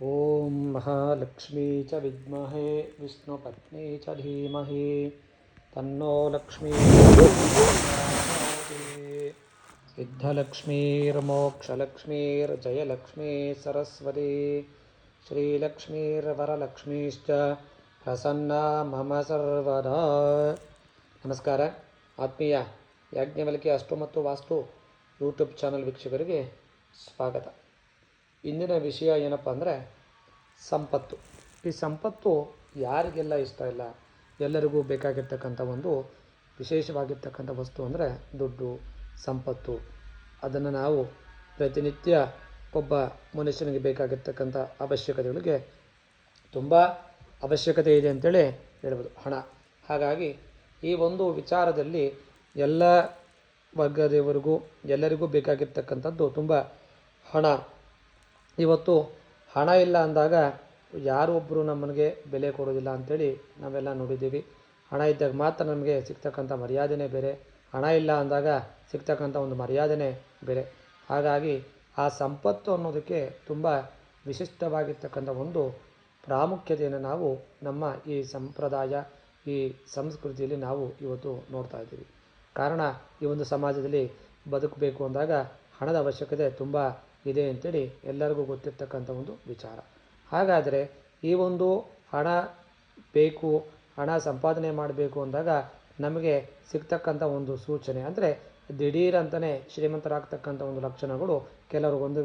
ॐ महालक्ष्मी च विद्महे विष्णुपत्नी च धीमहि तन्नो लक्ष्मी सिद्धलक्ष्मीर्मोक्षलक्ष्मीर्जयलक्ष्मी सरस्वती ಶ್ರೀಲಕ್ಷ್ಮೀರ್ವರಲಕ್ಷ್ಮೀಶ್ಚ ಪ್ರಸನ್ನ ಮಮ ಸರ್ವದಾ ನಮಸ್ಕಾರ ಆತ್ಮೀಯ ಯಾಜ್ಞವಲ್ಕಿ ಅಷ್ಟು ಮತ್ತು ವಾಸ್ತು ಯೂಟ್ಯೂಬ್ ಚಾನಲ್ ವೀಕ್ಷಕರಿಗೆ ಸ್ವಾಗತ ಇಂದಿನ ವಿಷಯ ಏನಪ್ಪ ಅಂದರೆ ಸಂಪತ್ತು. ಈ ಸಂಪತ್ತು ಯಾರಿಗೆಲ್ಲ ಇಷ್ಟ ಇಲ್ಲ? ಎಲ್ಲರಿಗೂ ಬೇಕಾಗಿರ್ತಕ್ಕಂಥ ಒಂದು ವಿಶೇಷವಾಗಿರ್ತಕ್ಕಂಥ ವಸ್ತು ಅಂದರೆ ದುಡ್ಡು, ಸಂಪತ್ತು. ಅದನ್ನು ನಾವು ಪ್ರತಿನಿತ್ಯ ಒಬ್ಬ ಮನುಷ್ಯನಿಗೆ ಬೇಕಾಗಿರ್ತಕ್ಕಂಥ ಅವಶ್ಯಕತೆಗಳಿಗೆ ತುಂಬ ಅವಶ್ಯಕತೆ ಇದೆ ಅಂತೇಳಿ ಹೇಳ್ಬೋದು, ಹಣ. ಹಾಗಾಗಿ ಈ ಒಂದು ವಿಚಾರದಲ್ಲಿ ಎಲ್ಲ ವರ್ಗದವರಿಗೂ ಎಲ್ಲರಿಗೂ ಬೇಕಾಗಿರ್ತಕ್ಕಂಥದ್ದು ತುಂಬ ಹಣ. ಇವತ್ತು ಹಣ ಇಲ್ಲ ಅಂದಾಗ ಯಾರೊಬ್ಬರು ನಮ್ಮನಿಗೆ ಬೆಲೆ ಕೊಡೋದಿಲ್ಲ ಅಂಥೇಳಿ ನಾವೆಲ್ಲ ನೋಡಿದ್ದೀವಿ. ಹಣ ಇದ್ದಾಗ ಮಾತ್ರ ನಮಗೆ ಸಿಗ್ತಕ್ಕಂಥ ಮರ್ಯಾದೆನೇ ಬೇರೆ. ಹಣ ಇಲ್ಲ ಅಂದಾಗ ಸಿಗ್ತಕ್ಕಂಥ ಒಂದು ಮರ್ಯಾದೆನೇ ಬೇರೆ. ಹಾಗಾಗಿ ಆ ಸಂಪತ್ತು ಅನ್ನೋದಕ್ಕೆ ತುಂಬ ವಿಶಿಷ್ಟವಾಗಿರ್ತಕ್ಕಂಥ ಒಂದು ಪ್ರಾಮುಖ್ಯತೆಯನ್ನು ನಾವು ನಮ್ಮ ಈ ಸಂಪ್ರದಾಯ, ಈ ಸಂಸ್ಕೃತಿಯಲ್ಲಿ ನಾವು ಇವತ್ತು ನೋಡ್ತಾ ಇದ್ದೀವಿ. ಕಾರಣ ಈ ಒಂದು ಸಮಾಜದಲ್ಲಿ ಬದುಕಬೇಕು ಅಂದಾಗ ಹಣದ ಅವಶ್ಯಕತೆ ತುಂಬ ಇದೆ ಅಂತೇಳಿ ಎಲ್ಲರಿಗೂ ಗೊತ್ತಿರ್ತಕ್ಕಂಥ ಒಂದು ವಿಚಾರ. ಹಾಗಾದರೆ ಈ ಒಂದು ಹಣ ಬೇಕು, ಹಣ ಸಂಪಾದನೆ ಮಾಡಬೇಕು ಅಂದಾಗ ನಮಗೆ ಸಿಗ್ತಕ್ಕಂಥ ಒಂದು ಸೂಚನೆ ಅಂದರೆ ದಿಢೀರ್ ಅಂತಲೇ ಶ್ರೀಮಂತರಾಗ್ತಕ್ಕಂಥ ಒಂದು ಲಕ್ಷಣಗಳು ಕೆಲವ್ರಿಗೊಂದು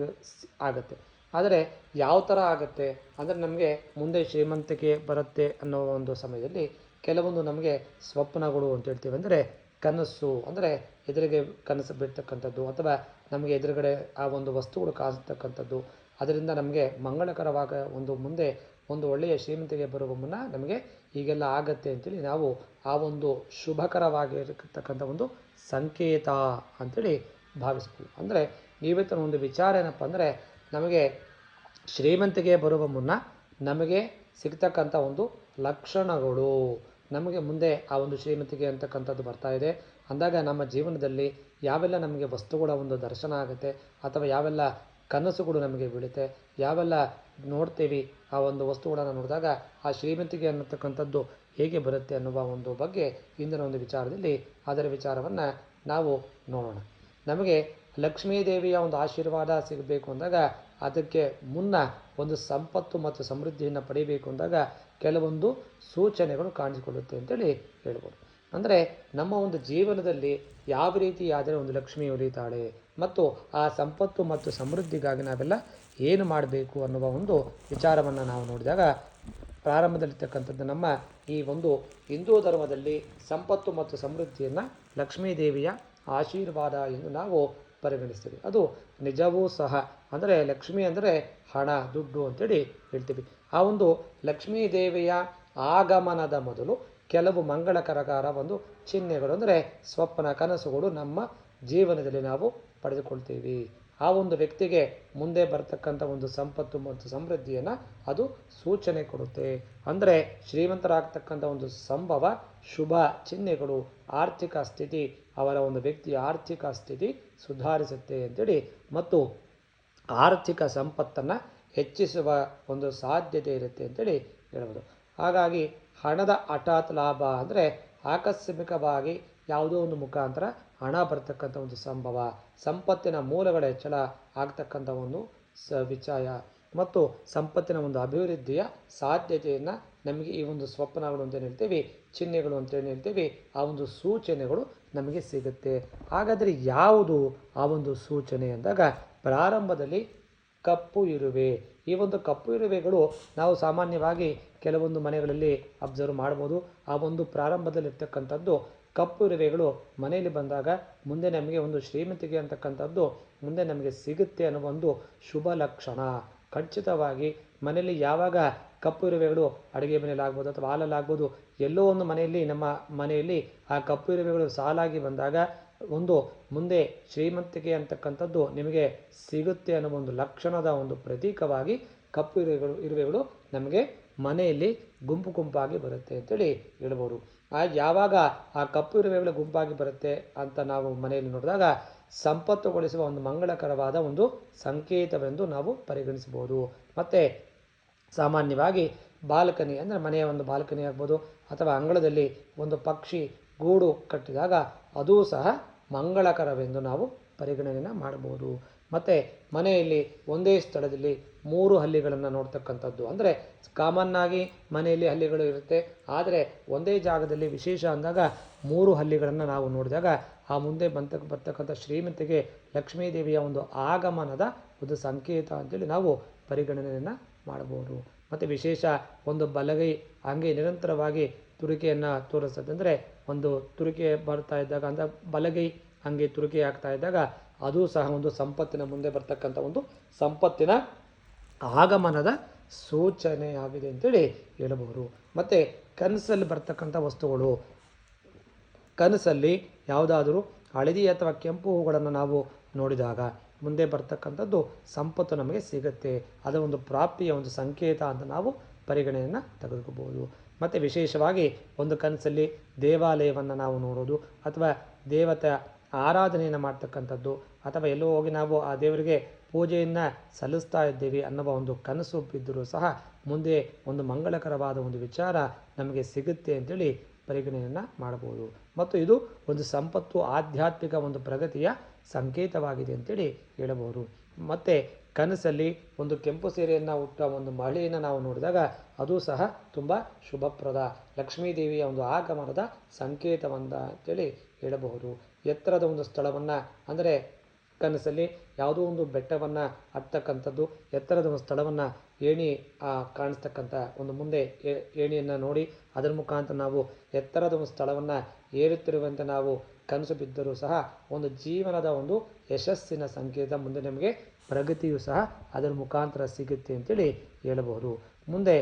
ಆಗುತ್ತೆ. ಆದರೆ ಯಾವ ಥರ ಆಗುತ್ತೆ ಅಂದರೆ ನಮಗೆ ಮುಂದೆ ಶ್ರೀಮಂತಿಕೆ ಬರುತ್ತೆ ಅನ್ನೋ ಒಂದು ಸಮಯದಲ್ಲಿ ಕೆಲವೊಂದು ನಮಗೆ ಸ್ವಪ್ನಗಳು ಅಂತ ಹೇಳ್ತೀವಿ ಅಂದರೆ ಕನಸು ಅಂದರೆ ಎದುರಿಗೆ ಕನಸು ಬಿಡ್ತಕ್ಕಂಥದ್ದು ಅಥವಾ ನಮಗೆ ಎದುರುಗಡೆ ಆ ಒಂದು ವಸ್ತುಗಳು ಕಾಣಿಸ್ತಕ್ಕಂಥದ್ದು ಅದರಿಂದ ನಮಗೆ ಮಂಗಳಕರವಾಗ ಒಂದು ಮುಂದೆ ಒಂದು ಒಳ್ಳೆಯ ಶ್ರೀಮಂತಿಗೆ ಬರುವ ಮುನ್ನ ನಮಗೆ ಹೀಗೆಲ್ಲ ಆಗತ್ತೆ ಅಂತೇಳಿ ನಾವು ಆ ಒಂದು ಶುಭಕರವಾಗಿರತಕ್ಕಂಥ ಒಂದು ಸಂಕೇತ ಅಂತೇಳಿ ಭಾವಿಸ್ತೀವಿ. ಅಂದರೆ ಇವತ್ತಿನ ಒಂದು ವಿಚಾರ ಏನಪ್ಪ ಅಂದರೆ ನಮಗೆ ಶ್ರೀಮಂತಿಗೆ ಬರುವ ಮುನ್ನ ನಮಗೆ ಸಿಗ್ತಕ್ಕಂಥ ಒಂದು ಲಕ್ಷಣಗಳು. ನಮಗೆ ಮುಂದೆ ಆ ಒಂದು ಶ್ರೀಮತಿಗೆ ಅಂತಕ್ಕಂಥದ್ದು ಬರ್ತಾ ಇದೆ. ಅಂದಾಗ ನಮ್ಮ ಜೀವನದಲ್ಲಿ ಯಾವೆಲ್ಲ ನಮಗೆ ವಸ್ತುಗಳ ಒಂದು ದರ್ಶನ ಆಗುತ್ತೆ, ಅಥವಾ ಯಾವೆಲ್ಲ ಕನಸುಗಳು ನಮಗೆ ಬೀಳುತ್ತೆ, ಯಾವೆಲ್ಲ ನೋಡ್ತೀವಿ, ಆ ಒಂದು ವಸ್ತುಗಳನ್ನು ನೋಡಿದಾಗ ಆ ಶ್ರೀಮಂತಿಗೆ ಅನ್ನತಕ್ಕಂಥದ್ದು ಹೇಗೆ ಬರುತ್ತೆ ಅನ್ನುವ ಒಂದು ಬಗ್ಗೆ ಇಂದಿನ ಒಂದು ವಿಚಾರದಲ್ಲಿ ಅದರ ವಿಚಾರವನ್ನು ನಾವು ನೋಡೋಣ. ನಮಗೆ ಲಕ್ಷ್ಮೀ ದೇವಿಯ ಒಂದು ಆಶೀರ್ವಾದ ಸಿಗಬೇಕು ಅಂದಾಗ ಅದಕ್ಕೆ ಮುನ್ನ ಒಂದು ಸಂಪತ್ತು ಮತ್ತು ಸಮೃದ್ಧಿಯನ್ನು ಪಡೆಯಬೇಕು ಅಂದಾಗ ಕೆಲವೊಂದು ಸೂಚನೆಗಳು ಕಾಣಿಸಿಕೊಳ್ಳುತ್ತೆ ಅಂತೇಳಿ ಹೇಳ್ಬೋದು. ಅಂದರೆ ನಮ್ಮ ಒಂದು ಜೀವನದಲ್ಲಿ ಯಾವ ರೀತಿ ಆದರೆ ಒಂದು ಲಕ್ಷ್ಮಿ ಉಳಿತಾಳೆ ಮತ್ತು ಆ ಸಂಪತ್ತು ಮತ್ತು ಸಮೃದ್ಧಿಗಾಗಿ ನಾವೆಲ್ಲ ಏನು ಮಾಡಬೇಕು ಅನ್ನುವ ಒಂದು ವಿಚಾರವನ್ನು ನಾವು ನೋಡಿದಾಗ ಪ್ರಾರಂಭದಲ್ಲಿರ್ತಕ್ಕಂಥದ್ದು ನಮ್ಮ ಈ ಒಂದು ಹಿಂದೂ ಧರ್ಮದಲ್ಲಿ ಸಂಪತ್ತು ಮತ್ತು ಸಮೃದ್ಧಿಯನ್ನು ಲಕ್ಷ್ಮೀ ದೇವಿಯ ಆಶೀರ್ವಾದ ಎಂದು ನಾವು ಪರಿಗಣಿಸ್ತೀವಿ. ಅದು ನಿಜವೂ ಸಹ. ಅಂದರೆ ಲಕ್ಷ್ಮಿ ಅಂದರೆ ಹಣ, ದುಡ್ಡು ಅಂತೇಳಿ ಹೇಳ್ತೀವಿ. ಆ ಒಂದು ಲಕ್ಷ್ಮೀ ದೇವಿಯ ಆಗಮನದ ಮೊದಲು ಕೆಲವು ಮಂಗಳಕರಕಾರ ಒಂದು ಚಿಹ್ನೆಗಳು ಅಂದರೆ ಸ್ವಪ್ನ, ಕನಸುಗಳು ನಮ್ಮ ಜೀವನದಲ್ಲಿ ನಾವು ಪಡೆದುಕೊಳ್ತೀವಿ. ಆ ಒಂದು ವ್ಯಕ್ತಿಗೆ ಮುಂದೆ ಬರ್ತಕ್ಕಂಥ ಒಂದು ಸಂಪತ್ತು ಮತ್ತು ಸಮೃದ್ಧಿಯನ್ನು ಅದು ಸೂಚನೆ ಕೊಡುತ್ತೆ. ಅಂದರೆ ಶ್ರೀಮಂತರಾಗ್ತಕ್ಕಂಥ ಒಂದು ಸಂಭವ, ಶುಭ ಚಿಹ್ನೆಗಳು, ಆರ್ಥಿಕ ಸ್ಥಿತಿ, ಅವರ ಒಂದು ವ್ಯಕ್ತಿಯ ಆರ್ಥಿಕ ಸ್ಥಿತಿ ಸುಧಾರಿಸುತ್ತೆ ಅಂತೇಳಿ. ಮತ್ತು ಆರ್ಥಿಕ ಸಂಪತ್ತನ್ನು ಹೆಚ್ಚಿಸುವ ಒಂದು ಸಾಧ್ಯತೆ ಇರುತ್ತೆ ಅಂತೇಳಿ ಹೇಳ್ಬೋದು. ಹಾಗಾಗಿ ಹಣದ ಹಠಾತ್ ಲಾಭ ಅಂದರೆ ಆಕಸ್ಮಿಕವಾಗಿ ಯಾವುದೋ ಒಂದು ಮುಖಾಂತರ ಹಣ ಬರ್ತಕ್ಕಂಥ ಒಂದು ಸಂಭವ, ಸಂಪತ್ತಿನ ಮೂಲಗಳ ಹೆಚ್ಚಳ ಆಗ್ತಕ್ಕಂಥ ಒಂದು ಸ ವಿಚಾಯ ಮತ್ತು ಸಂಪತ್ತಿನ ಒಂದು ಅಭಿವೃದ್ಧಿಯ ಸಾಧ್ಯತೆಯನ್ನು ನಮಗೆ ಈ ಒಂದು ಸ್ವಪ್ನಗಳು ಅಂತೇನು ಹೇಳ್ತೀವಿ, ಚಿಹ್ನೆಗಳು ಅಂತ ಹೇಳ್ತೀವಿ, ಆ ಒಂದು ಸೂಚನೆಗಳು ನಮಗೆ ಸಿಗುತ್ತೆ. ಹಾಗಾದರೆ ಯಾವುದು ಆ ಒಂದು ಸೂಚನೆ ಅಂದಾಗ ಪ್ರಾರಂಭದಲ್ಲಿ ಕಪ್ಪು ಇರುವೆ. ಈ ಒಂದು ಕಪ್ಪು ಇರುವೆಗಳು ನಾವು ಸಾಮಾನ್ಯವಾಗಿ ಕೆಲವೊಂದು ಮನೆಗಳಲ್ಲಿ ಅಬ್ಸರ್ವ್ ಮಾಡ್ಬೋದು. ಆ ಒಂದು ಪ್ರಾರಂಭದಲ್ಲಿರ್ತಕ್ಕಂಥದ್ದು ಕಪ್ಪು ಇರುವೆಗಳು ಮನೆಯಲ್ಲಿ ಬಂದಾಗ ಮುಂದೆ ನಮಗೆ ಒಂದು ಶ್ರೀಮಂತಿಗೆ ಅಂತಕ್ಕಂಥದ್ದು ಮುಂದೆ ನಮಗೆ ಸಿಗುತ್ತೆ ಅನ್ನೋ ಒಂದು ಶುಭ ಲಕ್ಷಣ. ಖಚಿತವಾಗಿ ಮನೆಯಲ್ಲಿ ಯಾವಾಗ ಕಪ್ಪು ಇರುವೆಗಳು ಅಡುಗೆ ಮನೆಯಲ್ಲಾಗ್ಬೋದು ಅಥವಾ ಹಾಲಲ್ಲಾಗ್ಬೋದು ಎಲ್ಲೋ ಒಂದು ಮನೆಯಲ್ಲಿ, ನಮ್ಮ ಮನೆಯಲ್ಲಿ ಆ ಕಪ್ಪು ಇರುವೆಗಳು ಸಾಲಾಗಿ ಬಂದಾಗ ಒಂದು ಮುಂದೆ ಶ್ರೀಮಂತಿಕೆ ಅಂತಕ್ಕಂಥದ್ದು ನಿಮಗೆ ಸಿಗುತ್ತೆ ಅನ್ನೋ ಒಂದು ಲಕ್ಷಣದ ಒಂದು ಪ್ರತೀಕವಾಗಿ ಕಪ್ಪು ಇರುವೆಗಳು ಇರುವೆಗಳು ನಮಗೆ ಮನೆಯಲ್ಲಿ ಗುಂಪು ಗುಂಪಾಗಿ ಬರುತ್ತೆ ಅಂತೇಳಿ ಹೇಳ್ಬೋದು. ಆ ಯಾವಾಗ ಆ ಕಪ್ಪು ಇರುವೆಗಳು ಗುಂಪಾಗಿ ಬರುತ್ತೆ ಅಂತ ನಾವು ಮನೆಯಲ್ಲಿ ನೋಡಿದಾಗ ಸಂಪತ್ತುಗೊಳಿಸುವ ಒಂದು ಮಂಗಳಕರವಾದ ಒಂದು ಸಂಕೇತವೆಂದು ನಾವು ಪರಿಗಣಿಸಬಹುದು. ಮತ್ತು ಸಾಮಾನ್ಯವಾಗಿ ಬಾಲ್ಕನಿ ಅಂದರೆ ಮನೆಯ ಒಂದು ಬಾಲ್ಕನಿ ಆಗ್ಬೋದು ಅಥವಾ ಅಂಗಳದಲ್ಲಿ ಒಂದು ಪಕ್ಷಿ ಗೂಡು ಕಟ್ಟಿದಾಗ ಅದೂ ಸಹ ಮಂಗಳಕರವೆಂದು ನಾವು ಪರಿಗಣನೆಯನ್ನು ಮಾಡಬಹುದು. ಮತ್ತು ಮನೆಯಲ್ಲಿ ಒಂದೇ ಸ್ಥಳದಲ್ಲಿ ಮೂರು ಹಲ್ಲಿಗಳನ್ನು ನೋಡ್ತಕ್ಕಂಥದ್ದು. ಅಂದರೆ ಕಾಮನ್ನಾಗಿ ಮನೆಯಲ್ಲಿ ಹಲ್ಲಿಗಳು ಇರುತ್ತೆ. ಆದರೆ ಒಂದೇ ಜಾಗದಲ್ಲಿ ವಿಶೇಷ ಅಂದಾಗ ಮೂರು ಹಲ್ಲಿಗಳನ್ನು ನಾವು ನೋಡಿದಾಗ ಆ ಮುಂದೆ ಬಂತ, ಬರ್ತಕ್ಕಂಥ ಶ್ರೀಮಂತಿಗೆ ಲಕ್ಷ್ಮೀದೇವಿಯ ಒಂದು ಆಗಮನದ ಒಂದು ಸಂಕೇತ ಅಂತೇಳಿ ನಾವು ಪರಿಗಣನೆಯನ್ನು ಮಾಡಬಹುದು. ಮತ್ತು ವಿಶೇಷ ಒಂದು ಬಲಗೈ ಹಂಗೆ ನಿರಂತರವಾಗಿ ತುರಿಕೆಯನ್ನು ತೋರಿಸ್ತದೆ. ಅಂದರೆ ಒಂದು ತುರಿಕೆ ಬರ್ತಾ ಇದ್ದಾಗ, ಅಂದರೆ ಬಲಗೈ ಹಂಗೆ ತುರಿಕೆ ಆಗ್ತಾ ಇದ್ದಾಗ, ಅದು ಸಹ ಒಂದು ಸಂಪತ್ತಿನ ಮುಂದೆ ಬರ್ತಕ್ಕಂಥ ಒಂದು ಸಂಪತ್ತಿನ ಆಗಮನದ ಸೂಚನೆಯಾಗಿದೆ ಅಂತೇಳಿ ಹೇಳಬಹುದು. ಮತ್ತು ಕನಸಲ್ಲಿ ಬರ್ತಕ್ಕಂಥ ವಸ್ತುಗಳು. ಕನಸಲ್ಲಿ ಯಾವುದಾದರೂ ಹಳದಿ ಅಥವಾ ಕೆಂಪು ಹೂಗಳನ್ನು ನಾವು ನೋಡಿದಾಗ ಮುಂದೆ ಬರ್ತಕ್ಕಂಥದ್ದು ಸಂಪತ್ತು ನಮಗೆ ಸಿಗುತ್ತೆ. ಅದರ ಒಂದು ಪ್ರಾಪ್ತಿಯ ಒಂದು ಸಂಕೇತ ಅಂತ ನಾವು ಪರಿಗಣನೆಯನ್ನು ತೆಗೆದುಕೋಬೋದು ಮತ್ತು ವಿಶೇಷವಾಗಿ ಒಂದು ಕನಸಲ್ಲಿ ದೇವಾಲಯವನ್ನು ನಾವು ನೋಡೋದು, ಅಥವಾ ದೇವತೆ ಆರಾಧನೆಯನ್ನು ಮಾಡ್ತಕ್ಕಂಥದ್ದು, ಅಥವಾ ಎಲ್ಲೋ ಹೋಗಿ ನಾವು ಆ ದೇವರಿಗೆ ಪೂಜೆಯನ್ನು ಸಲ್ಲಿಸ್ತಾ ಇದ್ದೀವಿ ಅನ್ನುವ ಒಂದು ಕನಸು ಬಿದ್ದರೂ ಸಹ ಮುಂದೆ ಒಂದು ಮಂಗಳಕರವಾದ ಒಂದು ವಿಚಾರ ನಮಗೆ ಸಿಗುತ್ತೆ ಅಂತೇಳಿ ಪರಿಗಣನೆಯನ್ನು ಮಾಡಬಹುದು. ಮತ್ತು ಇದು ಒಂದು ಸಂಪತ್ತು, ಆಧ್ಯಾತ್ಮಿಕ ಒಂದು ಪ್ರಗತಿಯ ಸಂಕೇತವಾಗಿದೆ ಅಂತೇಳಿ ಹೇಳಬಹುದು. ಮತ್ತು ಕನಸಲ್ಲಿ ಒಂದು ಕೆಂಪು ಸೀರೆಯನ್ನು ಉಟ್ಟ ಒಂದು ಮಹಿಳೆಯನ್ನು ನಾವು ನೋಡಿದಾಗ ಅದು ಸಹ ತುಂಬ ಶುಭಪ್ರದ ಲಕ್ಷ್ಮೀದೇವಿಯ ಒಂದು ಆಗಮನದ ಸಂಕೇತವಂದ ಅಂತೇಳಿ ಹೇಳಬಹುದು. ಎತ್ತರದ ಒಂದು ಸ್ಥಳವನ್ನು ಅಂದರೆ ಕನಸಲ್ಲಿ ಯಾವುದೋ ಒಂದು ಬೆಟ್ಟವನ್ನು ಹತ್ತಕ್ಕಂಥದ್ದು ಎತ್ತರದ ಒಂದು ಸ್ಥಳವನ್ನು ಏಣಿ ಕಾಣಿಸ್ತಕ್ಕಂಥ ಒಂದು ಮುಂದೆ ಏಣಿಯನ್ನು ನೋಡಿ ಅದರ ಮುಖಾಂತರ ನಾವು ಎತ್ತರದ ಒಂದು ಸ್ಥಳವನ್ನು ಏರುತ್ತಿರುವಂತೆ ನಾವು ಕನಸು ಬಿದ್ದರೂ ಸಹ ಒಂದು ಜೀವನದ ಒಂದು ಯಶಸ್ಸಿನ ಸಂಕೇತ ಮುಂದೆ ನಮಗೆ ಪ್ರಗತಿಯು ಸಹ ಅದರ ಮುಖಾಂತರ ಸಿಗುತ್ತೆ ಅಂತೇಳಿ ಹೇಳಬಹುದು. ಮುಂದೆ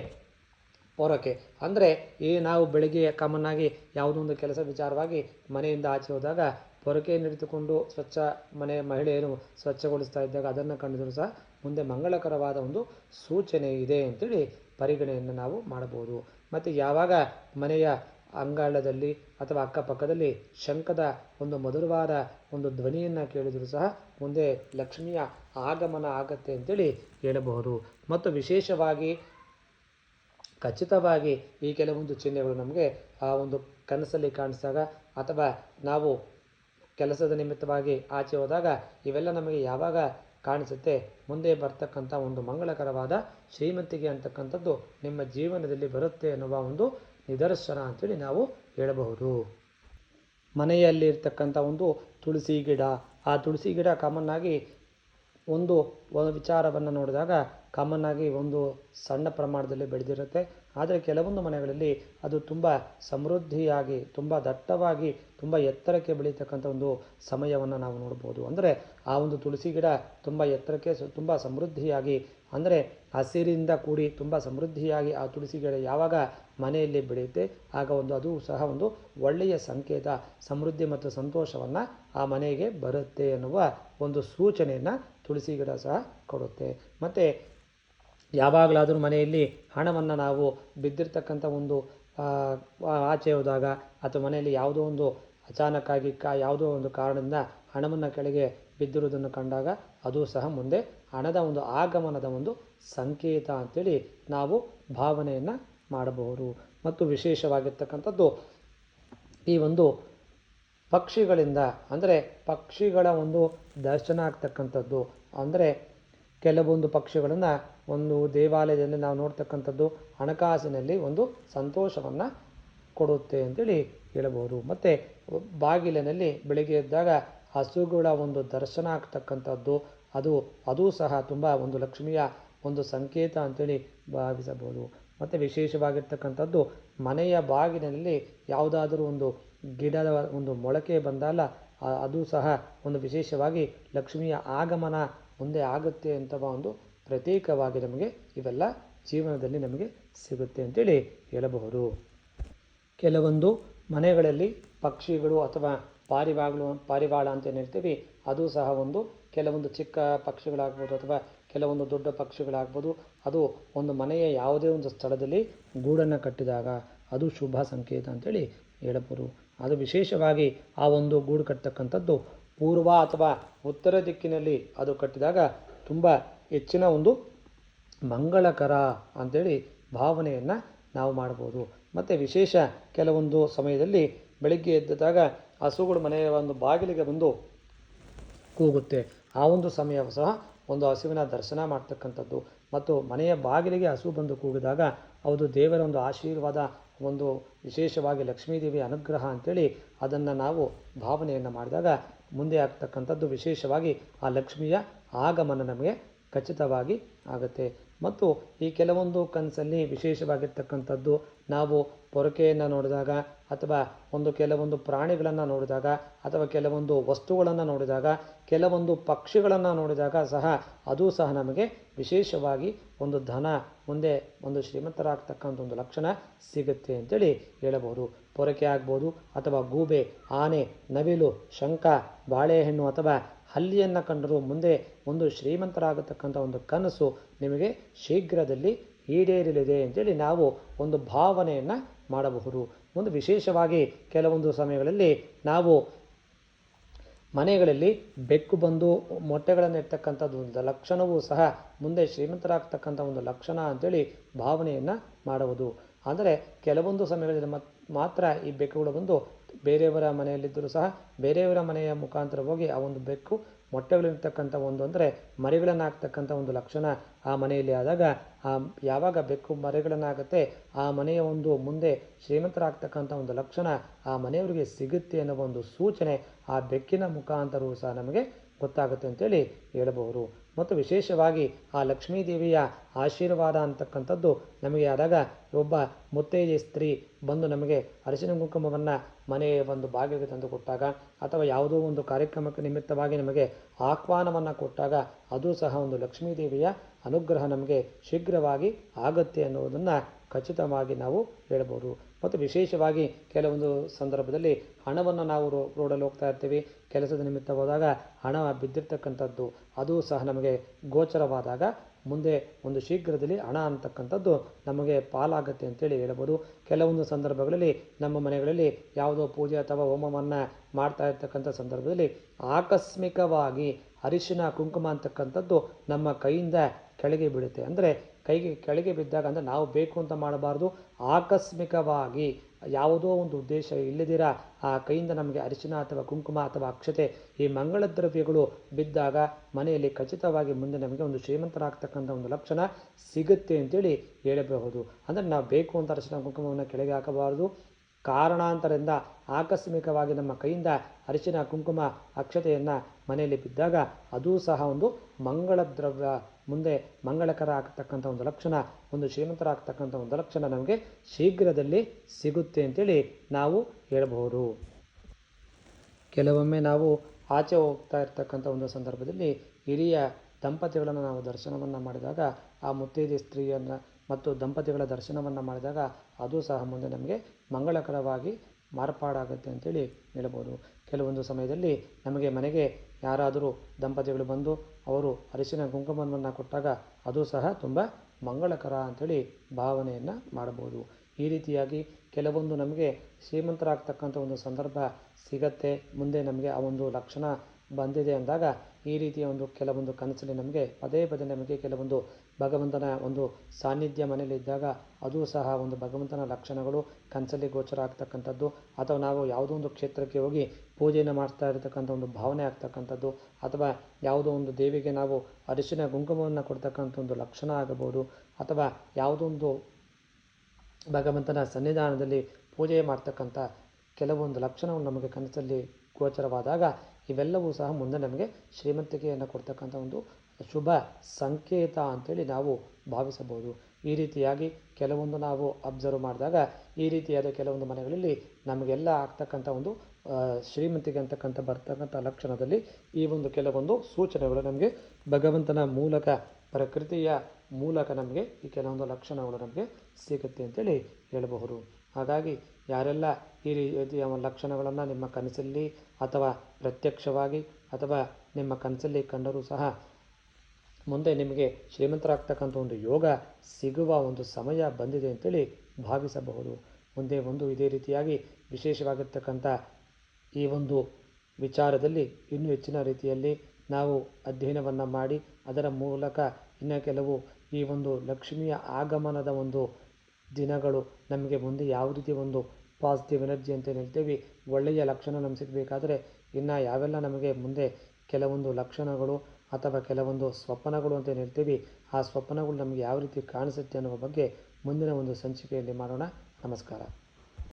ಪೊರಕೆ ಅಂದರೆ ಈ ನಾವು ಬೆಳಗ್ಗೆ ಕಾಮನ್ ಆಗಿ ಯಾವುದೋ ಒಂದು ಕೆಲಸ ವಿಚಾರವಾಗಿ ಮನೆಯಿಂದ ಆಚೆ ಹೋದಾಗ ಪೊರಕೆಯನ್ನು ಹಿಡಿದುಕೊಂಡು ಸ್ವಚ್ಛ ಮನೆ ಮಹಿಳೆಯರು ಸ್ವಚ್ಛಗೊಳಿಸ್ತಾ ಇದ್ದಾಗ ಅದನ್ನು ಕಂಡಿದ್ರು ಸಹ ಮುಂದೆ ಮಂಗಳಕರವಾದ ಒಂದು ಸೂಚನೆ ಇದೆ ಅಂತೇಳಿ ಪರಿಗಣೆಯನ್ನು ನಾವು ಮಾಡಬಹುದು. ಮತ್ತು ಯಾವಾಗ ಮನೆಯ ಅಂಗಾಳದಲ್ಲಿ ಅಥವಾ ಅಕ್ಕಪಕ್ಕದಲ್ಲಿ ಶಂಖದ ಒಂದು ಮಧುರವಾದ ಒಂದು ಧ್ವನಿಯನ್ನು ಕೇಳಿದರೂ ಸಹ ಮುಂದೆ ಲಕ್ಷ್ಮಿಯ ಆಗಮನ ಆಗತ್ತೆ ಅಂತೇಳಿ ಹೇಳಬಹುದು. ಮತ್ತು ವಿಶೇಷವಾಗಿ, ಖಚಿತವಾಗಿ ಈ ಕೆಲವೊಂದು ಚಿಹ್ನೆಗಳು ನಮಗೆ ಆ ಒಂದು ಕನಸಲ್ಲಿ ಕಾಣಿಸಿದಾಗ ಅಥವಾ ನಾವು ಕೆಲಸದ ನಿಮಿತ್ತವಾಗಿ ಆಚೆ ಹೋದಾಗ ಇವೆಲ್ಲ ನಮಗೆ ಯಾವಾಗ ಕಾಣಿಸುತ್ತೆ? ಮುಂದೆ ಬರ್ತಕ್ಕಂಥ ಒಂದು ಮಂಗಳಕರವಾದ ಶ್ರೀಮಂತಿಗೆ ಅಂತಕ್ಕಂಥದ್ದು ನಿಮ್ಮ ಜೀವನದಲ್ಲಿ ಬರುತ್ತೆ ಎನ್ನುವ ಒಂದು ನಿದರ್ಶನ ಅಂತೇಳಿ ನಾವು ಹೇಳಬಹುದು. ಮನೆಯಲ್ಲಿ ಇರ್ತಕ್ಕಂಥ ಒಂದು ತುಳಸಿ ಗಿಡ, ಆ ತುಳಸಿ ಗಿಡ ಕಾಮನ್ ಆಗಿ ಒಂದು ವಿಚಾರವನ್ನು ನೋಡಿದಾಗ ಕಾಮನ್ ಆಗಿ ಒಂದು ಸಣ್ಣ ಪ್ರಮಾಣದಲ್ಲಿ ಬೆಳೆದಿರುತ್ತೆ. ಆದರೆ ಕೆಲವೊಂದು ಮನೆಗಳಲ್ಲಿ ಅದು ತುಂಬ ಸಮೃದ್ಧಿಯಾಗಿ, ತುಂಬ ದಟ್ಟವಾಗಿ, ತುಂಬ ಎತ್ತರಕ್ಕೆ ಬೆಳೀತಕ್ಕಂಥ ಒಂದು ಸಮಯವನ್ನು ನಾವು ನೋಡ್ಬೋದು ಅಂದರೆ ಆ ಒಂದು ತುಳಸಿ ಗಿಡ ತುಂಬ ಎತ್ತರಕ್ಕೆ ತುಂಬ ಸಮೃದ್ಧಿಯಾಗಿ ಅಂದರೆ ಹಸಿರಿಂದ ಕೂಡಿ ತುಂಬ ಸಮೃದ್ಧಿಯಾಗಿ ಆ ತುಳಸಿ ಗಿಡ ಯಾವಾಗ ಮನೆಯಲ್ಲಿ ಬೆಳೆಯುತ್ತೆ, ಆಗ ಒಂದು ಅದು ಸಹ ಒಂದು ಒಳ್ಳೆಯ ಸಂಕೇತ, ಸಮೃದ್ಧಿ ಮತ್ತು ಸಂತೋಷವನ್ನು ಆ ಮನೆಗೆ ಬರುತ್ತೆ ಎನ್ನುವ ಒಂದು ಸೂಚನೆಯನ್ನು ತುಳಸಿ ಗಿಡ ಸಹ ಕೊಡುತ್ತೆ. ಮತ್ತು ಯಾವಾಗಲಾದರೂ ಮನೆಯಲ್ಲಿ ಹಣವನ್ನು ನಾವು ಬಿದ್ದಿರ್ತಕ್ಕಂಥ ಒಂದು ಆಚೆ ಹೋದಾಗ ಅಥವಾ ಮನೆಯಲ್ಲಿ ಯಾವುದೋ ಒಂದು ಅಚಾನಕ್ಕಾಗಿ ಕಾ, ಯಾವುದೋ ಒಂದು ಕಾರಣದಿಂದ ಹಣವನ್ನು ಕೆಳಗೆ ಬಿದ್ದಿರುವುದನ್ನು ಕಂಡಾಗ ಅದು ಸಹ ಮುಂದೆ ಹಣದ ಒಂದು ಆಗಮನದ ಒಂದು ಸಂಕೇತ ಅಂತೇಳಿ ನಾವು ಭಾವನೆಯನ್ನು ಮಾಡಬಹುದು. ಮತ್ತು ವಿಶೇಷವಾಗಿರ್ತಕ್ಕಂಥದ್ದು ಈ ಒಂದು ಪಕ್ಷಿಗಳಿಂದ ಅಂದರೆ ಪಕ್ಷಿಗಳ ಒಂದು ದರ್ಶನ ಆಗ್ತಕ್ಕಂಥದ್ದು. ಅಂದರೆ ಕೆಲವೊಂದು ಪಕ್ಷಿಗಳನ್ನು ಒಂದು ದೇವಾಲಯದಲ್ಲಿ ನಾವು ನೋಡ್ತಕ್ಕಂಥದ್ದು ಹಣಕಾಸಿನಲ್ಲಿ ಒಂದು ಸಂತೋಷವನ್ನು ಕೊಡುತ್ತೆ ಅಂತೇಳಿ ಹೇಳಬಹುದು. ಮತ್ತು ಬಾಗಿಲಿನಲ್ಲಿ ಬೆಳಿಗ್ಗೆ ಎದ್ದಾಗ ಹಸುಗಳ ಒಂದು ದರ್ಶನ ಆಗ್ತಕ್ಕಂಥದ್ದು. ಅದು ಅದು ಸಹ ತುಂಬ ಒಂದು ಲಕ್ಷ್ಮಿಯ ಒಂದು ಸಂಕೇತ ಅಂತೇಳಿ ಭಾವಿಸಬಹುದು. ಮತ್ತು ವಿಶೇಷವಾಗಿರ್ತಕ್ಕಂಥದ್ದು, ಮನೆಯ ಬಾಗಿಲಿನಲ್ಲಿ ಯಾವುದಾದರೂ ಒಂದು ಗಿಡದ ಒಂದು ಮೊಳಕೆ ಬಂದಾಗ ಅದು ಸಹ ಒಂದು ವಿಶೇಷವಾಗಿ ಲಕ್ಷ್ಮಿಯ ಆಗಮನ ಮುಂದೆ ಆಗುತ್ತೆ ಅಂತ ಒಂದು ಪ್ರತೀಕವಾಗಿ ನಮಗೆ ಇವೆಲ್ಲ ಜೀವನದಲ್ಲಿ ನಮಗೆ ಸಿಗುತ್ತೆ ಅಂತೇಳಿ ಹೇಳಬಹುದು. ಕೆಲವೊಂದು ಮನೆಗಳಲ್ಲಿ ಪಕ್ಷಿಗಳು ಅಥವಾ ಪಾರಿವಾಳಗಳು ಪಾರಿವಾಳ ಅಂತ ಹೇಳ್ತೀವಿ, ಅದು ಸಹ ಒಂದು ಕೆಲವೊಂದು ಚಿಕ್ಕ ಪಕ್ಷಿಗಳಾಗ್ಬೋದು ಅಥವಾ ಕೆಲವೊಂದು ದೊಡ್ಡ ಪಕ್ಷಿಗಳಾಗ್ಬೋದು, ಅದು ಒಂದು ಮನೆಯ ಯಾವುದೇ ಒಂದು ಸ್ಥಳದಲ್ಲಿ ಗೂಡನ್ನು ಕಟ್ಟಿದಾಗ ಅದು ಶುಭ ಸಂಕೇತ ಅಂತೇಳಿ ಹೇಳಬಹುದು. ಅದು ವಿಶೇಷವಾಗಿ ಆ ಒಂದು ಗೂಡು ಕಟ್ಟತಕ್ಕಂಥದ್ದು ಪೂರ್ವ ಅಥವಾ ಉತ್ತರ ದಿಕ್ಕಿನಲ್ಲಿ ಅದು ಕಟ್ಟಿದಾಗ ತುಂಬ ಹೆಚ್ಚಿನ ಒಂದು ಮಂಗಳಕರ ಅಂಥೇಳಿ ಭಾವನೆಯನ್ನು ನಾವು ಮಾಡ್ಬೋದು ಮತ್ತು ವಿಶೇಷ ಕೆಲವೊಂದು ಸಮಯದಲ್ಲಿ ಬೆಳಿಗ್ಗೆ ಎದ್ದಾಗ ಹಸುಗಳು ಮನೆಯ ಒಂದು ಬಾಗಿಲಿಗೆ ಬಂದು ಕೂಗುತ್ತೆ. ಆ ಒಂದು ಸಮಯ ಸಹ ಒಂದು ಹಸುವಿನ ದರ್ಶನ ಮಾಡ್ತಕ್ಕಂಥದ್ದು. ಮತ್ತು ಮನೆಯ ಬಾಗಿಲಿಗೆ ಹಸು ಬಂದು ಕೂಗಿದಾಗ ಅದು ದೇವರ ಒಂದು ಆಶೀರ್ವಾದ, ಒಂದು ವಿಶೇಷವಾಗಿ ಲಕ್ಷ್ಮೀದೇವಿಯ ಅನುಗ್ರಹ ಅಂತೇಳಿ ಅದನ್ನು ನಾವು ಭಾವನೆಯನ್ನು ಮಾಡಿದಾಗ ಮುಂದೆ ಆಗ್ತಕ್ಕಂಥದ್ದು ವಿಶೇಷವಾಗಿ ಆ ಲಕ್ಷ್ಮಿಯ ಆಗಮನ ನಮಗೆ ಖಚಿತವಾಗಿ ಆಗುತ್ತೆ. ಮತ್ತು ಈ ಕೆಲವೊಂದು ಕನಸಲ್ಲಿ ವಿಶೇಷವಾಗಿರ್ತಕ್ಕಂಥದ್ದು ನಾವು ಪೊರಕೆಯನ್ನು ನೋಡಿದಾಗ ಅಥವಾ ಒಂದು ಕೆಲವೊಂದು ಪ್ರಾಣಿಗಳನ್ನು ನೋಡಿದಾಗ ಅಥವಾ ಕೆಲವೊಂದು ವಸ್ತುಗಳನ್ನು ನೋಡಿದಾಗ, ಕೆಲವೊಂದು ಪಕ್ಷಿಗಳನ್ನು ನೋಡಿದಾಗ ಸಹ ಅದು ಸಹ ನಮಗೆ ವಿಶೇಷವಾಗಿ ಒಂದು ಧನ ಮುಂದೆ ಒಂದು ಶ್ರೀಮಂತರಾಗ್ತಕ್ಕಂಥ ಒಂದು ಲಕ್ಷಣ ಸಿಗುತ್ತೆ ಅಂತೇಳಿ ಹೇಳಬಹುದು. ಪೊರಕೆ ಆಗ್ಬೋದು ಅಥವಾ ಗೂಬೆ, ಆನೆ, ನವಿಲು, ಶಂಖ, ಬಾಳೆಹಣ್ಣು ಅಥವಾ ಹಲ್ಲಿಯನ್ನು ಕಂಡರೂ ಮುಂದೆ ಒಂದು ಶ್ರೀಮಂತರಾಗತಕ್ಕಂಥ ಒಂದು ಕನಸು ನಿಮಗೆ ಶೀಘ್ರದಲ್ಲಿ ಈಡೇರಲಿದೆ ಅಂತೇಳಿ ನಾವು ಒಂದು ಭಾವನೆಯನ್ನು ಮಾಡಬಹುದು. ಒಂದು ವಿಶೇಷವಾಗಿ ಕೆಲವೊಂದು ಸಮಯಗಳಲ್ಲಿ ನಾವು ಮನೆಗಳಲ್ಲಿ ಬೆಕ್ಕು ಬಂದು ಮೊಟ್ಟೆಗಳನ್ನು ಇರ್ತಕ್ಕಂಥದ್ದು ಒಂದು ಲಕ್ಷಣವೂ ಸಹ ಮುಂದೆ ಶ್ರೀಮಂತರಾಗ್ತಕ್ಕಂಥ ಒಂದು ಲಕ್ಷಣ ಅಂತೇಳಿ ಭಾವನೆಯನ್ನು ಮಾಡುವುದು ಆದರೆ ಕೆಲವೊಂದು ಸಮಯಗಳಲ್ಲಿ ಮಾತ್ರ ಈ ಬೆಕ್ಕುಗಳು ಬಂದು ಬೇರೆಯವರ ಮನೆಯಲ್ಲಿದ್ದರೂ ಸಹ ಬೇರೆಯವರ ಮನೆಯ ಮುಖಾಂತರ ಹೋಗಿ ಆ ಒಂದು ಬೆಕ್ಕು ಮೊಟ್ಟೆಗಳಿರ್ತಕ್ಕಂಥ ಒಂದು ಅಂದರೆ ಮರಿಗಳನ್ನು ಒಂದು ಲಕ್ಷಣ ಆ ಮನೆಯಲ್ಲಿ ಆದಾಗ ಆ ಯಾವಾಗ ಬೆಕ್ಕು ಮರಿಗಳನ್ನಾಗುತ್ತೆ ಆ ಮನೆಯ ಒಂದು ಮುಂದೆ ಶ್ರೀಮಂತರಾಗ್ತಕ್ಕಂಥ ಒಂದು ಲಕ್ಷಣ ಆ ಮನೆಯವರಿಗೆ ಸಿಗುತ್ತೆ ಅನ್ನೋ ಒಂದು ಸೂಚನೆ ಆ ಬೆಕ್ಕಿನ ಮುಖಾಂತರವೂ ಸಹ ನಮಗೆ ಗೊತ್ತಾಗುತ್ತೆ ಅಂತೇಳಿ ಹೇಳಬಹುದು. ಮತ್ತು ವಿಶೇಷವಾಗಿ ಆ ಲಕ್ಷ್ಮೀದೇವಿಯ ಆಶೀರ್ವಾದ ಅಂತಕ್ಕಂಥದ್ದು ನಮಗೆ ಆದಾಗ ಒಬ್ಬ ಮುತ್ತೈದೆ ಸ್ತ್ರೀ ಬಂದು ನಮಗೆ ಅರಿಶಿನ ಕುಂಕುಮವನ್ನು ಮನೆಯ ಒಂದು ಬಾಗಿಲಿಗೆ ತಂದು ಕೊಟ್ಟಾಗ ಅಥವಾ ಯಾವುದೋ ಒಂದು ಕಾರ್ಯಕ್ರಮಕ್ಕೆ ನಿಮಿತ್ತವಾಗಿ ನಮಗೆ ಆಹ್ವಾನವನ್ನು ಕೊಟ್ಟಾಗ ಅದು ಸಹ ಒಂದು ಲಕ್ಷ್ಮೀದೇವಿಯ ಅನುಗ್ರಹ ನಮಗೆ ಶೀಘ್ರವಾಗಿ ಆಗುತ್ತೆ ಅನ್ನುವುದನ್ನು ಖಚಿತವಾಗಿ ನಾವು ಹೇಳ್ಬೋದು. ಮತ್ತು ವಿಶೇಷವಾಗಿ ಕೆಲವೊಂದು ಸಂದರ್ಭದಲ್ಲಿ ಹಣವನ್ನು ನಾವು ರೋಡಲ್ಲಿ ಹೋಗ್ತಾ ಇರ್ತೀವಿ. ಕೆಲಸದ ನಿಮಿತ್ತ ಹೋದಾಗ ಹಣ ಬಿದ್ದಿರ್ತಕ್ಕಂಥದ್ದು, ಅದು ಸಹ ನಮಗೆ ಗೋಚರವಾದಾಗ ಮುಂದೆ ಒಂದು ಶೀಘ್ರದಲ್ಲಿ ಹಣ ಅಂತಕ್ಕಂಥದ್ದು ನಮಗೆ ಪಾಲಾಗತ್ತೆ ಅಂತೇಳಿ ಹೇಳಬಹುದು ಕೆಲವೊಂದು ಸಂದರ್ಭಗಳಲ್ಲಿ ನಮ್ಮ ಮನೆಗಳಲ್ಲಿ ಯಾವುದೋ ಪೂಜೆ ಅಥವಾ ಹೋಮವನ್ನು ಮಾಡ್ತಾ ಇರ್ತಕ್ಕಂಥ ಸಂದರ್ಭದಲ್ಲಿ ಆಕಸ್ಮಿಕವಾಗಿ ಅರಿಶಿನ, ಕುಂಕುಮ ಅಂತಕ್ಕಂಥದ್ದು ನಮ್ಮ ಕೈಯಿಂದ ಕೆಳಗೆ ಬೀಳುತ್ತೆ. ಅಂದರೆ ಕೈಗೆ, ಕೆಳಗೆ ಬಿದ್ದಾಗ ಅಂದರೆ ನಾವು ಬೇಕು ಅಂತ ಮಾಡಬಾರ್ದು. ಆಕಸ್ಮಿಕವಾಗಿ ಯಾವುದೋ ಒಂದು ಉದ್ದೇಶ ಇಲ್ಲದಿರ, ಆ ಕೈಯಿಂದ ನಮಗೆ ಅರಿಶಿನ ಅಥವಾ ಕುಂಕುಮ ಅಥವಾ ಅಕ್ಷತೆ, ಈ ಮಂಗಳ ದ್ರವ್ಯಗಳು ಬಿದ್ದಾಗ ಮನೆಯಲ್ಲಿ ಖಚಿತವಾಗಿ ಮುಂದೆ ನಮಗೆ ಒಂದು ಶ್ರೀಮಂತರಾಗ್ತಕ್ಕಂಥ ಒಂದು ಲಕ್ಷಣ ಸಿಗುತ್ತೆ ಅಂತೇಳಿ ಹೇಳಬಹುದು. ಅಂದರೆ ನಾವು ಬೇಕು ಅಂತ ಅರಿಶಿನ ಕುಂಕುಮವನ್ನು ಕೆಳಗೆ ಹಾಕಬಾರದು. ಕಾರಣಾಂತರದಿಂದ ಆಕಸ್ಮಿಕವಾಗಿ ನಮ್ಮ ಕೈಯಿಂದ ಅರಿಶಿನ, ಕುಂಕುಮ, ಅಕ್ಷತೆಯನ್ನು ಮನೆಯಲ್ಲಿ ಬಿದ್ದಾಗ, ಅದೂ ಸಹ ಒಂದು ಮಂಗಳ ದ್ರವ್ಯ ಮುಂದೆ ಮಂಗಳಕರ ಆಗ್ತಕ್ಕಂಥ ಒಂದು ಲಕ್ಷಣ, ಒಂದು ಶ್ರೀಮಂತರಾಗ್ತಕ್ಕಂಥ ಒಂದು ಲಕ್ಷಣ ನಮಗೆ ಶೀಘ್ರದಲ್ಲಿ ಸಿಗುತ್ತೆ ಅಂತೇಳಿ ನಾವು ಹೇಳಬಹುದು. ಕೆಲವೊಮ್ಮೆ ನಾವು ಆಚೆ ಹೋಗ್ತಾ ಇರ್ತಕ್ಕಂಥ ಒಂದು ಸಂದರ್ಭದಲ್ಲಿ ಹಿರಿಯ ದಂಪತಿಗಳನ್ನು ನಾವು ದರ್ಶನವನ್ನು ಮಾಡಿದಾಗ, ಆ ಮುತ್ತೈದೆ ಸ್ತ್ರೀಯನ್ನು ಮತ್ತು ದಂಪತಿಗಳ ದರ್ಶನವನ್ನು ಮಾಡಿದಾಗ ಅದು ಸಹ ಮುಂದೆ ನಮಗೆ ಮಂಗಳಕರವಾಗಿ ಮಾರ್ಪಾಡಾಗುತ್ತೆ ಅಂತೇಳಿ ಹೇಳ್ಬೋದು ಕೆಲವೊಂದು ಸಮಯದಲ್ಲಿ ನಮಗೆ ಮನೆಗೆ ಯಾರಾದರೂ ದಂಪತಿಗಳು ಬಂದು ಅವರು ಅರಿಶಿನ ಕುಂಕುಮವನ್ನು ಕೊಟ್ಟಾಗ ಅದು ಸಹ ತುಂಬ ಮಂಗಳಕರ ಅಂಥೇಳಿ ಭಾವನೆಯನ್ನು ಮಾಡಬಹುದು. ಈ ರೀತಿಯಾಗಿ ಕೆಲವೊಂದು ನಮಗೆ ಶ್ರೀಮಂತರಾಗ್ತಕ್ಕಂಥ ಒಂದು ಸಂದರ್ಭ ಸಿಗತ್ತೆ, ಮುಂದೆ ನಮಗೆ ಆ ಒಂದು ಲಕ್ಷಣ ಬಂದಿದೆ ಅಂದಾಗ ಈ ರೀತಿಯ ಒಂದು ಕೆಲವೊಂದು ಕನಸಲ್ಲಿ ನಮಗೆ ಪದೇ ಪದೇ ನಮಗೆ ಕೆಲವೊಂದು ಭಗವಂತನ ಒಂದು ಸಾನ್ನಿಧ್ಯ ಮನೆಯಲ್ಲಿ ಇದ್ದಾಗ ಅದು ಸಹ ಒಂದು ಭಗವಂತನ ಲಕ್ಷಣಗಳು ಕನಸಲ್ಲಿ ಗೋಚರ ಆಗ್ತಕ್ಕಂಥದ್ದು. ಅಥವಾ ನಾವು ಯಾವುದೋ ಒಂದು ಕ್ಷೇತ್ರಕ್ಕೆ ಹೋಗಿ ಪೂಜೆಯನ್ನು ಮಾಡ್ತಾ ಇರತಕ್ಕಂಥ ಒಂದು ಭಾವನೆ ಆಗ್ತಕ್ಕಂಥದ್ದು, ಅಥವಾ ಯಾವುದೋ ಒಂದು ದೇವಿಗೆ ನಾವು ಅರಿಶಿನ ಕುಂಕುಮವನ್ನು ಕೊಡ್ತಕ್ಕಂಥ ಒಂದು ಲಕ್ಷಣ ಆಗಬಹುದು, ಅಥವಾ ಯಾವುದೋ ಒಂದು ಭಗವಂತನ ಸನ್ನಿಧಾನದಲ್ಲಿ ಪೂಜೆ ಮಾಡ್ತಕ್ಕಂಥ ಕೆಲವೊಂದು ಲಕ್ಷಣವನ್ನು ನಮಗೆ ಕನಸಲ್ಲಿ ಗೋಚರವಾದಾಗ, ಇವೆಲ್ಲವೂ ಸಹ ಮುಂದೆ ನಮಗೆ ಶ್ರೀಮಂತಿಕೆಯನ್ನು ಕೊಡ್ತಕ್ಕಂಥ ಒಂದು ಶುಭ ಸಂಕೇತ ಅಂತೇಳಿ ನಾವು ಭಾವಿಸಬಹುದು. ಈ ರೀತಿಯಾಗಿ ಕೆಲವೊಂದು ನಾವು ಅಬ್ಸರ್ವ್ ಮಾಡಿದಾಗ, ಈ ರೀತಿಯಾದ ಕೆಲವೊಂದು ಮನೆಗಳಲ್ಲಿ ನಮಗೆಲ್ಲ ಆಗ್ತಕ್ಕಂಥ ಒಂದು ಶ್ರೀಮಂತಿಗೆ ಅಂತಕ್ಕಂಥ ಬರ್ತಕ್ಕಂಥ ಲಕ್ಷಣದಲ್ಲಿ ಈ ಒಂದು ಕೆಲವೊಂದು ಸೂಚನೆಗಳು ನಮಗೆ ಭಗವಂತನ ಮೂಲಕ, ಪ್ರಕೃತಿಯ ಮೂಲಕ ನಮಗೆ ಈ ಕೆಲವೊಂದು ಲಕ್ಷಣಗಳು ನಮಗೆ ಸಿಗುತ್ತೆ ಅಂತೇಳಿ ಹೇಳಬಹುದು. ಹಾಗಾಗಿ ಯಾರೆಲ್ಲ ಈ ರೀತಿಯ ಲಕ್ಷಣಗಳನ್ನು ನಿಮ್ಮ ಕನಸಲ್ಲಿ ಅಥವಾ ಪ್ರತ್ಯಕ್ಷವಾಗಿ ಅಥವಾ ನಿಮ್ಮ ಕನಸಲ್ಲಿ ಕಂಡರೂ ಸಹ ಮುಂದೆ ನಿಮಗೆ ಶ್ರೀಮಂತರಾಗ್ತಕ್ಕಂಥ ಒಂದು ಯೋಗ ಸಿಗುವ ಒಂದು ಸಮಯ ಬಂದಿದೆ ಅಂತೇಳಿ ಭಾವಿಸಬಹುದು. ಮುಂದೆ ಒಂದು ಇದೇ ರೀತಿಯಾಗಿ ವಿಶೇಷವಾಗಿರ್ತಕ್ಕಂಥ ಈ ಒಂದು ವಿಚಾರದಲ್ಲಿ ಇನ್ನೂ ಹೆಚ್ಚಿನ ರೀತಿಯಲ್ಲಿ ನಾವು ಅಧ್ಯಯನವನ್ನು ಮಾಡಿ ಅದರ ಮೂಲಕ ಇನ್ನು ಕೆಲವು ಈ ಒಂದು ಲಕ್ಷ್ಮಿಯ ಆಗಮನದ ಒಂದು ದಿನಗಳು ನಮಗೆ ಮುಂದೆ ಯಾವ ರೀತಿ ಒಂದು ಪಾಸಿಟಿವ್ ಎನರ್ಜಿ ಅಂತ ಹೇಳ್ತೀವಿ, ಒಳ್ಳೆಯ ಲಕ್ಷಣ ನಮ್ಗೆ ಸಿಗಬೇಕಾದ್ರೆ ಇನ್ನು ಯಾವೆಲ್ಲ ನಮಗೆ ಮುಂದೆ ಕೆಲವೊಂದು ಲಕ್ಷಣಗಳು ಅಥವಾ ಕೆಲವೊಂದು ಸ್ವಪ್ನಗಳು ಅಂತ ಹೇಳ್ತೀವಿ, ಆ ಸ್ವಪ್ನಗಳು ನಮಗೆ ಯಾವ ರೀತಿ ಕಾಣಿಸುತ್ತೆ ಅನ್ನುವ ಬಗ್ಗೆ ಮುಂದಿನ ಒಂದು ಸಂಚಿಕೆಯಲ್ಲಿ ಮಾಡೋಣ. ನಮಸ್ಕಾರ.